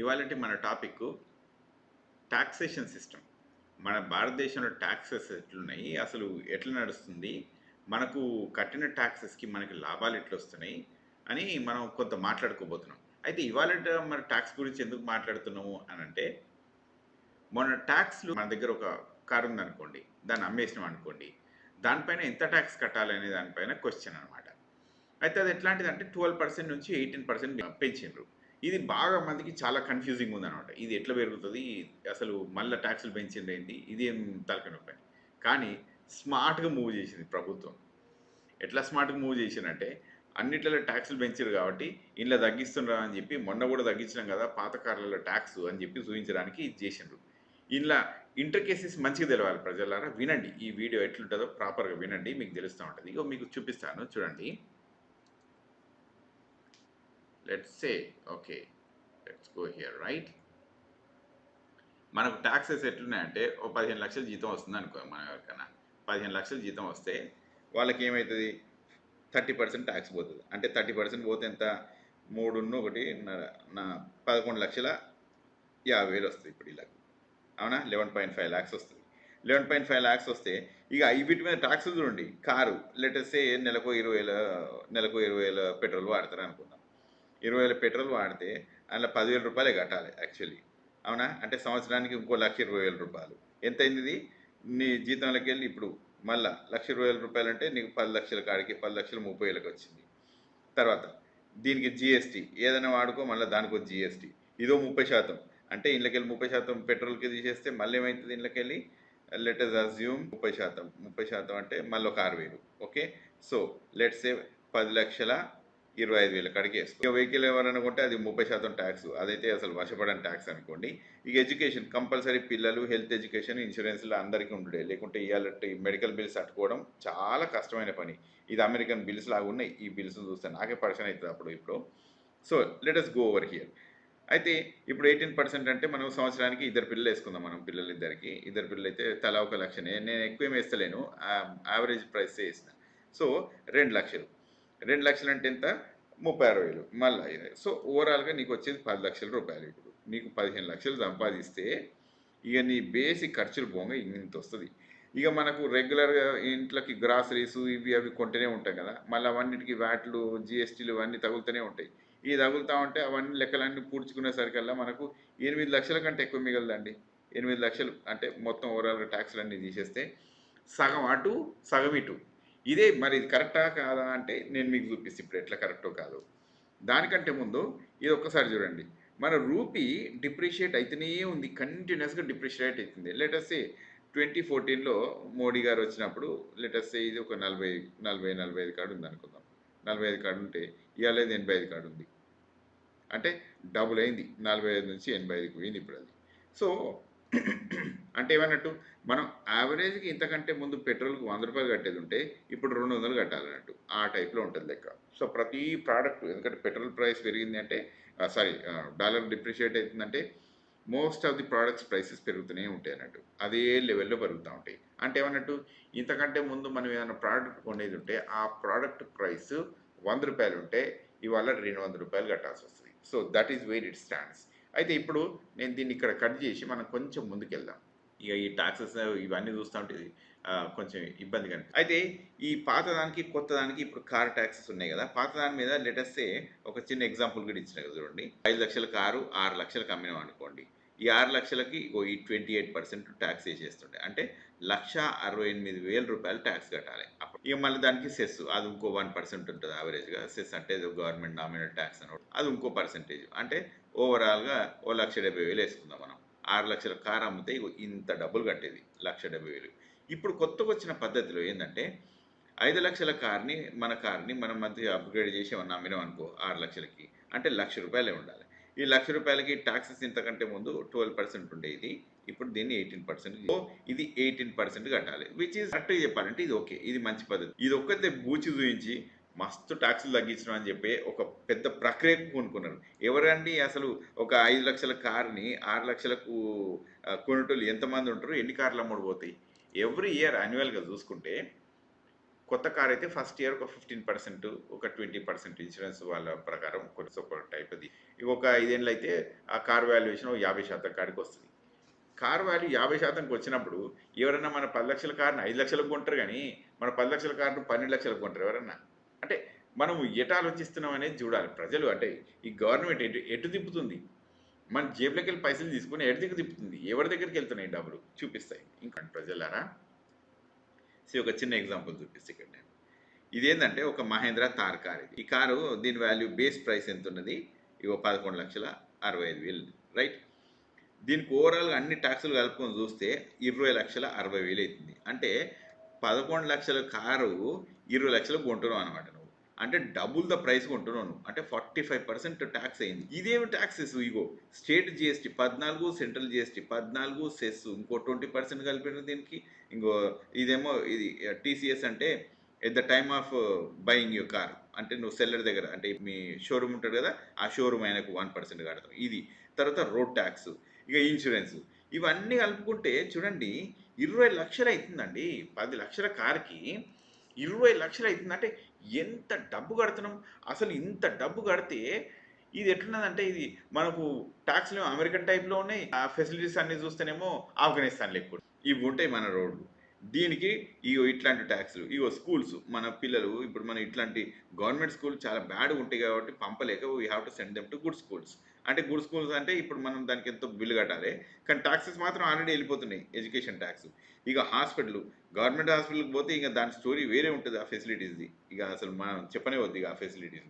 ఇవాళ మన topic taxation system. మన భారతదేశంలో ట్యాక్సెస్ ఎట్లున్నాయి అసలు ఎట్లా నడుస్తుంది మనకు కట్టిన ట్యాక్సెస్కి మనకి లాభాలు ఎట్లా వస్తున్నాయి అని మనం కొంత మాట్లాడుకోబోతున్నాం. అయితే ఇవాళ మన ట్యాక్స్ గురించి ఎందుకు మాట్లాడుతున్నాము అని అంటే మన ట్యాక్స్లు మన దగ్గర ఒక కారు ఉందనుకోండి దాన్ని అమ్మేసినాం అనుకోండి దానిపైన ఎంత ట్యాక్స్ కట్టాలి అనే దానిపైన క్వశ్చన్ అనమాట అయితే అది ఎట్లాంటిది అంటే ట్వెల్వ్ పర్సెంట్ నుంచి ఎయిటీన్ పర్సెంట్ పెంచిండ్రు. ఇది బాగా మందికి చాలా కన్ఫ్యూజింగ్ ఉందన్నమాట. ఇది ఎట్లా పెరుగుతుంది? అసలు మళ్ళీ ట్యాక్సులు పెంచింది ఏంటి? ఇది ఏం తలకనొప్పి కానీ స్మార్ట్గా మూవ్ చేసింది ప్రభుత్వం. ఎట్లా స్మార్ట్గా మూవ్ చేసిందంటే అన్నిట్లలో ట్యాక్సులు పెంచారు కాబట్టి ఇంట్లో తగ్గిస్తున్నారు అని చెప్పి మొన్న కూడా తగ్గించినాం కదా పాత కార్లలో ట్యాక్స్ అని చెప్పి చూపించడానికి ఇది చేసిండ్రు. ఇలా ఇంటర్ కేసెస్ మంచిగా తెలవాలి ప్రజలారా. వినండి ఈ వీడియో ఎట్లుంటుందో ప్రాపర్గా వినండి మీకు తెలుస్తూ ఉంటుంది. ఇక మీకు చూపిస్తాను చూడండి. Let's say okay let's go here right మనకు ట్యాక్సెస్ ఎట్లున్నాయంటే ఓ పదిహేను లక్షల జీతం వస్తుంది అనుకో మన ఎవరికైనా. పదిహేను లక్షల జీతం వస్తే వాళ్ళకి ఏమవుతుంది థర్టీ పర్సెంట్ ట్యాక్స్ పోతుంది. అంటే థర్టీ పర్సెంట్ పోతే ఎంత? మూడున్న ఒకటి నా- పదకొండు లక్షల యాభై వేలు వస్తుంది ఇప్పుడు ఇలా అవునా? లెవెన్ పాయింట్ ఫైవ్ ల్యాక్స్ వస్తుంది. లెవెన్ పాయింట్ ఫైవ్ ల్యాక్స్ వస్తే ఇక వీటి మీద ట్యాక్స్ చూడండి. కారు లెటర్సే నెలకు ఇరవై వేల నెలకు ఇరవై వేల పెట్రోల్ వాడతారు అనుకుందాం ఇరవై వేల పెట్రోల్ వాడితే అందులో పదివేల రూపాయలే కట్టాలి యాక్చువల్లీ. అవునా? అంటే సంవత్సరానికి ఇంకో లక్ష ఇరవై వేల రూపాయలు. ఎంత అయింది ఇది? నీ జీతంలోకి వెళ్ళి ఇప్పుడు మళ్ళా లక్ష ఇరవై వేల రూపాయలు అంటే నీకు పది లక్షల కాడికి పది లక్షల ముప్పై వేలకు వచ్చింది. తర్వాత దీనికి జిఎస్టీ ఏదైనా వాడుకో మళ్ళీ దానికి ఒక జిఎస్టీ. ఇదో ముప్పై శాతం. అంటే ఇళ్ళకెళ్ళి ముప్పై శాతం పెట్రోల్కి తీసేస్తే మళ్ళీ ఏమవుతుంది వెళ్ళి లెటర్స్ అజ్యూమ్ ముప్పై శాతం. ముప్పై శాతం అంటే మళ్ళీ ఒక ఆరు వేలు. ఓకే? సో లెట్స్ సే పది లక్షల ఇరవై ఐదు వేల కాడికి వేసుకో ఇక వెహికల్ ఎవరైనా అది ముప్పై శాతం ట్యాక్స్. అదైతే అసలు వశపడని ట్యాక్స్ అనుకోండి. ఇక ఎడ్యుకేషన్ కంపల్సరీ పిల్లలు హెల్త్ ఎడ్యుకేషన్ ఇన్సూరెన్స్లో అందరికీ ఉండే లేకుంటే ఇవాళ మెడికల్ బిల్స్ అట్టుకోవడం చాలా కష్టమైన పని. ఇది అమెరికన్ బిల్స్ లాగా ఉన్నాయి. ఈ బిల్స్ చూస్తే నాకే పర్సన్ అవుతుంది అప్పుడు ఇప్పుడు. So let us go over here అయితే ఇప్పుడు ఎయిటీన్ పర్సెంట్ అంటే మనం సంవత్సరానికి ఇద్దరు పిల్లలు వేసుకుందాం మనం పిల్లలు ఇద్దరికి ఇద్దరు పిల్లలు అయితే తలా ఒక లక్షనే. నేను ఎక్కువ ఏం వేస్తలేను యావరేజ్ ప్రైస్ వేసిన. సో రెండు లక్షలు. రెండు లక్షలు అంటే ఎంత? ముప్పై ఆరు వేలు. మళ్ళీ సో ఓవరాల్గా నీకు వచ్చేది పది లక్షల రూపాయలు ఇప్పుడు. నీకు పదిహేను లక్షలు సంపాదిస్తే ఇక నీ బేసిక్ ఖర్చులు పోగా ఇంత వస్తుంది ఇక మనకు రెగ్యులర్గా ఇంట్లోకి గ్రాసరీస్ ఇవి అవి కొంటూనే ఉంటాం కదా. మళ్ళీ అవన్నిటికీ వ్యాట్లు జిఎస్టీలు ఇవన్నీ తగులుతూనే ఉంటాయి. ఇవి తగులుతా ఉంటే అవన్నీ లెక్కలన్నీ పూడ్చుకునేసరికల్లా మనకు ఎనిమిది లక్షల కంటే ఎక్కువ మిగలదండి. ఎనిమిది లక్షలు అంటే మొత్తం ఓవరాల్గా ట్యాక్స్లు అన్నీ తీసేస్తే సగం అటు సగం ఇటు. ఇదే మరి ఇది కరెక్టా కాదా అంటే నేను మీకు చూపిస్తాను ఇప్పుడు ఎట్లా కరెక్టో కాదు. దానికంటే ముందు ఇది ఒక్కసారి చూడండి. మన రూపీ డిప్రిషియేట్ అయితేనే ఉంది. కంటిన్యూస్గా డిప్రిషియేట్ అవుతుంది లెటర్స్ ట్వంటీ ఫోర్టీన్లో మోడీ గారు వచ్చినప్పుడు లెటర్స్ ఇది ఒక నలభై నలభై నలభై ఐదు కార్డు ఉంది అనుకుందాం నలభై ఐదు కార్డు ఉంటే ఇవాళ ఎనభై ఐదు కార్డు ఉంది. అంటే డబుల్ అయింది. నలభై ఐదు నుంచి ఎనభై ఐదుకు పోయింది ఇప్పుడు అది. సో అంటే ఏమన్నట్టు మనం యావరేజ్కి ఇంతకంటే ముందు పెట్రోల్కి వంద రూపాయలు కట్టేది ఉంటే ఇప్పుడు రెండు వందలు కట్టాలన్నట్టు ఆ టైప్లో ఉంటుంది లెక్క. సో ప్రతి ప్రోడక్ట్ ఎందుకంటే పెట్రోల్ ప్రైస్ పెరిగింది అంటే సారీ డాలర్ డిప్రిషియేట్ అవుతుందంటే most of the products prices పెరుగుతూనే ఉంటాయి అన్నట్టు. అదే లెవెల్లో పెరుగుతూ ఉంటాయి. అంటే ఏమన్నట్టు ఇంతకంటే ముందు మనం ఏదైనా ప్రోడక్ట్ కొనేది ఉంటే ఆ ప్రోడక్ట్ ప్రైస్ వంద రూపాయలు ఉంటే ఇవాళ రెండు వందల రూపాయలు కట్టాల్సి వస్తుంది. So that is wait it stands అయితే ఇప్పుడు నేను దీన్ని ఇక్కడ కట్ చేసి మనం కొంచెం ముందుకెళ్దాం. ఇక ఈ టాక్సెస్ ఇవన్నీ చూస్తూ ఉంటే కొంచెం ఇబ్బందిగా అనిపి- అయితే ఈ పాత దానికి కొత్త దానికి ఇప్పుడు కార్ ట్యాక్సెస్ ఉన్నాయి కదా పాత దాని మీద లేటెస్టే ఒక చిన్న ఎగ్జాంపుల్ కూడా ఇచ్చిన కదా చూడండి. ఐదు లక్షల కారు ఆరు లక్షలకు అమ్మినాం అనుకోండి. ఈ ఆరు లక్షలకి ఈ ట్వంటీ ఎయిట్ పర్సెంట్ ట్యాక్స్ వేసేస్తుండే అంటే లక్ష అరవై ఎనిమిది వేల రూపాయలు ట్యాక్స్ కట్టాలి. అప్పుడు ఇక మళ్ళీ దానికి సెస్ అది ఇంకో వన్ పర్సెంట్ ఉంటుంది యావరేజ్గా సెస్ అంటే ఏదో గవర్నమెంట్ నామినల్ ట్యాక్స్ అని. అది ఇంకో పర్సెంటేజ్ అంటే ఓవరాల్గా ఓ లక్ష డెబ్బై వేలు వేసుకుందాం మనం. ఆరు లక్షల కారు అమ్మితే ఇంత డబ్బులు కట్టేది లక్ష డెబ్బై వేలు. ఇప్పుడు కొత్తగా వచ్చిన పద్ధతిలో ఏంటంటే ఐదు లక్షల కార్ని మన కార్ని మనం మధ్య అప్గ్రేడ్ చేసి ఏమన్నా అమ్మినాం అనుకో ఆరు లక్షలకి అంటే లక్ష రూపాయలే ఉండాలి. ఈ లక్ష రూపాయలకి ట్యాక్సెస్ ఇంతకంటే ముందు ట్వెల్వ్ పర్సెంట్ ఉండేది ఇప్పుడు దీన్ని ఎయిటీన్ పర్సెంట్ ఇది ఎయిటీన్ పర్సెంట్ కట్టాలి. విచ్ ఈస్ కరెక్ట్గా చెప్పాలంటే ఇది ఓకే ఇది మంచి పద్ధతి. ఇది ఒక్కతే బూచి చూపించి మస్తు ట్యాక్సులు తగ్గించడం అని చెప్పి ఒక పెద్ద ప్రక్రియకు కొనుక్కున్నారు. ఎవరండి అసలు ఒక ఐదు లక్షల కార్ని ఆరు లక్షలకు కొనుటోళ్ళు కొనేటోళ్ళు ఎంతమంది ఉంటారు? ఎన్ని కార్లు అమ్ముడుపోతాయి ఎవ్రీ ఇయర్ యాన్యువల్గా చూసుకుంటే కొత్త కార్ అయితే ఫస్ట్ ఇయర్ ఒక ఫిఫ్టీన్ పర్సెంట్ ఒక ట్వంటీ పర్సెంట్ ఇన్సూరెన్స్ వాళ్ళ ప్రకారం కొన్ని ఒక టైప్ అది ఒక ఐదేళ్ళు అయితే ఆ కార్ వాల్యుయేషన్ ఒక యాభై శాతం కాడికి వస్తుంది. కార్ వాల్యూ యాభై శాతంకి వచ్చినప్పుడు ఎవరైనా మన పది లక్షల కార్ని ఐదు లక్షలకు కొంటారు కానీ మన పది లక్షల కార్ను పన్నెండు లక్షలకు కొంటారు ఎవరన్నా? అంటే మనం ఎటు ఆలోచిస్తున్నాం అనేది చూడాలి. ప్రజలు అంటే ఈ గవర్నమెంట్ ఎటు ఎటు తిప్పుతుంది? మన జేబులోకి వెళ్ళి పైసలు తీసుకుని ఎటు దిక్కు తిప్పుతుంది? ఎవరి దగ్గరికి వెళ్తున్నాయి డబ్బులు? చూపిస్తాయి. ఇంకా ప్రజలారా సో ఒక చిన్న ఎగ్జాంపుల్ చూపిస్తే ఇక్కడ నేను. ఇదేంటంటే ఒక మహేంద్ర తార్ కార్ ఇది. ఈ కారు దీని వాల్యూ బేస్ ప్రైస్ ఎంత ఉన్నది ఇవో పదకొండు లక్షల అరవై ఐదు వేలు రైట్? దీనికి ఓవరాల్గా అన్ని ట్యాక్సులు కలుపుకొని చూస్తే ఇరవై లక్షల అరవై వేలు అవుతుంది. అంటే పదకొండు లక్షల కారు ఇరవై లక్షలు కొంటున్నావు అనమాట నువ్వు. అంటే డబుల్ ద ప్రైస్ కొంటున్నావు నువ్వు. అంటే ఫార్టీ ఫైవ్ పర్సెంట్ ట్యాక్స్ అయింది. ఇదేమి ట్యాక్సెస్ ఇగో? స్టేట్ జిఎస్టీ పద్నాలుగు సెంట్రల్ జిఎస్టీ పద్నాలుగు సెస్ ఇంకో ట్వంటీ పర్సెంట్ కలిపిన దీనికి. ఇంకో ఇదేమో ఇది టీసీఎస్ అంటే at the time of buying your car అంటే నువ్వు సెల్లర్ దగ్గర అంటే మీ షోరూమ్ ఉంటుంది కదా ఆ షోరూమ్ ఆయనకు వన్ పర్సెంట్ కడతాం. ఇది. తర్వాత రోడ్ ట్యాక్స్ ఇక ఇన్సూరెన్స్ ఇవన్నీ కలుపుకుంటే చూడండి ఇరవై లక్షలు అవుతుందండి పది లక్షల కార్కి ఇరవై లక్షలు అవుతుంది అంటే ఎంత డబ్బు కడుతున్నాం? అసలు ఇంత డబ్బు కడితే ఇది ఎట్లున్నదంటే ఇది మనకు ట్యాక్స్లు అమెరికన్ టైప్లో ఉన్నాయి. ఆ ఫెసిలిటీస్ అన్ని చూస్తేనేమో ఆఫ్ఘనిస్తాన్ ఎక్కువ ఇవి ఉంటాయి మన రోడ్లు. దీనికి ఇగో ఇట్లాంటి ట్యాక్స్లు ఇగో స్కూల్స్ మన పిల్లలు ఇప్పుడు మన ఇట్లాంటి గవర్నమెంట్ స్కూల్ చాలా బ్యాడ్ ఉంటాయి కాబట్టి పంపలేక we have to send them to good schools. అంటే గుడ్ స్కూల్స్ అంటే ఇప్పుడు మనం దానికి ఎంతో బిల్లు కట్టాలి. కానీ ట్యాక్సెస్ మాత్రం ఆల్రెడీ వెళ్ళిపోతున్నాయి ఎడ్యుకేషన్ ట్యాక్స్ ఇక హాస్పిటల్ గవర్నమెంట్ హాస్పిటల్కి పోతే ఇక దాని స్టోరీ వేరే ఉంటుంది ఆ ఫెసిలిటీస్ది ఇక అసలు మనం చెప్పనే వద్దు ఇక ఆ ఫెసిలిటీస్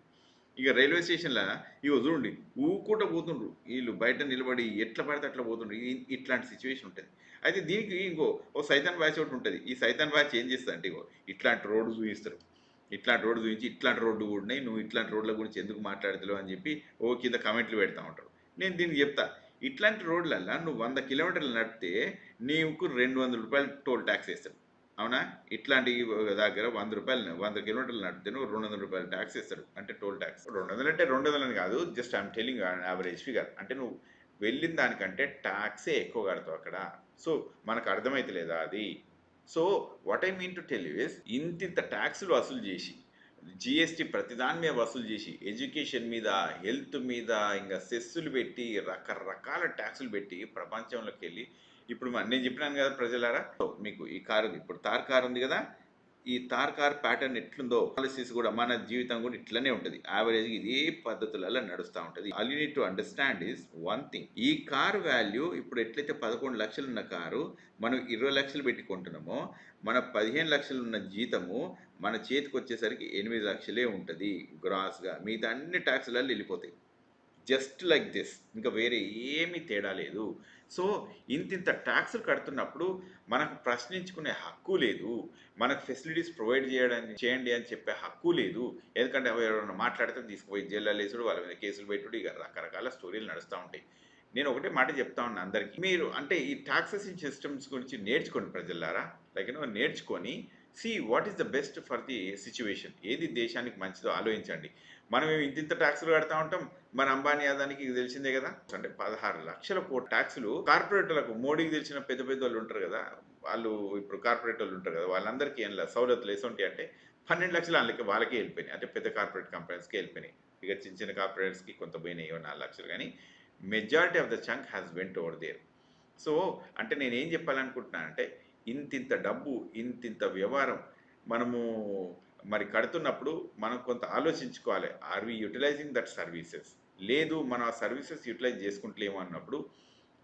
ఇక రైల్వే స్టేషన్లో ఇగో చూడండి ఊకుంట పోతుండ్రు. వీళ్ళు బయట నిలబడి ఎట్లా పడితే అట్లా పోతుండ్రు. ఈ- ఇట్లాంటి సిచ్యువేషన్ ఉంటుంది. అయితే దీనికి ఇంకో ఓ సైతాన్ బ్యాచ్ ఒకటి ఉంటుంది. ఈ సైతాన్ బ్యాచ్ ఏం చేస్తుంది అంటే ఇగో ఇట్లాంటి రోడ్డు చూపిస్తారు. ఇట్లాంటి రోడ్డు గురించి ఇట్లాంటి రోడ్డు కూడా ఉన్నాయి నువ్వు ఇట్లాంటి రోడ్ల గురించి ఎందుకు మాట్లాడతావు అని చెప్పి ఓ కింద కమెంట్లు పెడతా ఉంటారు. నేను దీనికి చెప్తా ఇట్లాంటి రోడ్లల్లో నువ్వు వంద కిలోమీటర్లు నడితే నీకు రెండు వందల రూపాయలు టోల్ ట్యాక్స్ వేస్తాడు అవునా? ఇట్లాంటి దగ్గర వంద రూపాయలు వంద కిలోమీటర్లు నడితే నువ్వు రెండు వందల రూపాయలు ట్యాక్స్ ఇస్తాడు అంటే టోల్ ట్యాక్స్. రెండు వందలు అంటే రెండు వందలని కాదు just I'm telling average figure. అంటే నువ్వు వెళ్ళిన దానికంటే ట్యాక్సే ఎక్కువ కడతావు అక్కడ. సో మనకు అర్థమైతే లేదా అది? So what I mean to tell is ఇంతింత ట్యాక్స్లు వసూలు చేసి జిఎస్టీ ప్రతిదాని మీద వసూలు చేసి ఎడ్యుకేషన్ మీద హెల్త్ మీద ఇంకా సెస్సులు పెట్టి రకరకాల ట్యాక్సులు పెట్టి ప్రపంచంలోకి వెళ్ళి ఇప్పుడు నేను చెప్పినాను కదా ప్రజలారా మీకు ఈ కారు ఇప్పుడు తార్ కారు ఉంది కదా ఈ తార్ కార్ ప్యాటర్న్ ఎట్లుందో పాలసీస్ కూడా మన జీవితం కూడా ఇట్లనే ఉంటుంది. యావరేజ్ ఇదే పద్ధతులలో నడుస్తూ ఉంటుంది. All you need to understand is one thing ఈ కార్ వాల్యూ ఇప్పుడు ఎట్లయితే పదకొండు లక్షలు ఉన్న కారు మనం ఇరవై లక్షలు పెట్టుకుంటున్నామో మన పదిహేను లక్షలు ఉన్న జీతము మన చేతికి వచ్చేసరికి ఎనిమిది లక్షలే ఉంటుంది గ్రాస్గా మిగతా అన్ని ట్యాక్స్లలో వెళ్ళిపోతాయి. జస్ట్ లైక్ దిస్ ఇంకా వేరే ఏమీ తేడా లేదు. సో ఇంతింత ట్యాక్సులు కడుతున్నప్పుడు మనకు ప్రశ్నించుకునే హక్కు లేదు. మనకు ఫెసిలిటీస్ ప్రొవైడ్ చేయడానికి చేయండి అని చెప్పే హక్కు లేదు. ఎందుకంటే ఎవరైనా మాట్లాడితే తీసుకుపోయి జైల్లో వేసుడు వాళ్ళ మీద కేసులు పెట్టుడు ఇక రకరకాల స్టోరీలు నడుస్తూ ఉంటాయి. నేను ఒకటే మాట చెప్తా ఉన్నా అందరికీ. మీరు అంటే ఈ ట్యాక్సెసింగ్ సిస్టమ్స్ గురించి నేర్చుకోండి ప్రజలారా. లైక్ నేర్చుకొని see what is the best for the situation ఏది దేశానికి మంచిదో ఆలోచించండి. మనం ఇంత ఇంత ట్యాక్సులు కడతా ఉంటాం? మన అంబానీ అదానికి ఇది తెలిసిందే కదా? అంటే పదహారు లక్షల కోటి ట్యాక్సులు కార్పొరేటర్లకు మోడీకి తెలిసిన పెద్ద పెద్ద వాళ్ళు ఉంటారు కదా? వాళ్ళు ఇప్పుడు కార్పొరేట్ వాళ్ళు ఉంటారు కదా? వాళ్ళందరికీ ఏం లేదు? సౌలతులు ఎసొంటి అంటే పన్నెండు లక్షలు వాళ్ళకి వాళ్ళకే వెళ్ళిపోయినాయి. అంటే పెద్ద కార్పొరేట్ కంపెనీస్కి వెళ్ళిపోయినాయి. ఇక చిన్న చిన్న కార్పొరేట్స్కి కొంత పోయినాయి నాలుగు లక్షలు. కానీ majority of the chunk has went over there so అంటే నేను ఏం చెప్పాలనుకుంటున్నానంటే ఇంతింత డబ్బు ఇంతింత వ్యవహారం మనము మరి కడుతున్నప్పుడు మనం కొంత ఆలోచించుకోవాలి. Are we utilising that services లేదు మనం ఆ సర్వీసెస్ యూటిలైజ్ చేసుకుంటలేము అన్నప్పుడు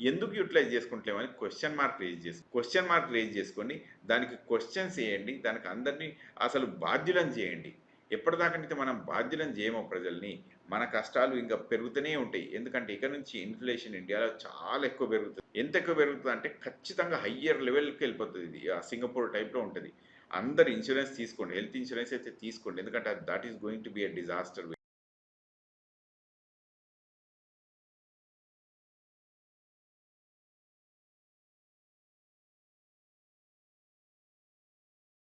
ఎందుకు యూటిలైజ్ చేసుకుంటలేము అని క్వశ్చన్ మార్క్ రేజ్ చేసి క్వశ్చన్ మార్క్ రేజ్ చేసుకొని దానికి క్వశ్చన్స్ చేయండి దానికి అందరినీ అసలు బాధ్యులను చేయండి. ఎప్పటిదాకంటే మనం బాధ్యులను చేయమో ప్రజల్ని మన కష్టాలు ఇంకా పెరుగుతూనే ఉంటాయి. ఎందుకంటే ఇక నుంచి ఇన్ఫ్లేషన్ ఇండియాలో చాలా ఎక్కువ పెరుగుతుంది. ఎంత ఎక్కువ పెరుగుతుంది అంటే ఖచ్చితంగా హయ్యర్ లెవెల్కి వెళ్ళిపోతుంది ఇది. సింగపూర్ టైప్లో ఉంటుంది. అందరు ఇన్సూరెన్స్ తీసుకోండి. హెల్త్ ఇన్సూరెన్స్ అయితే తీసుకోండి. ఎందుకంటే that is going to be a disaster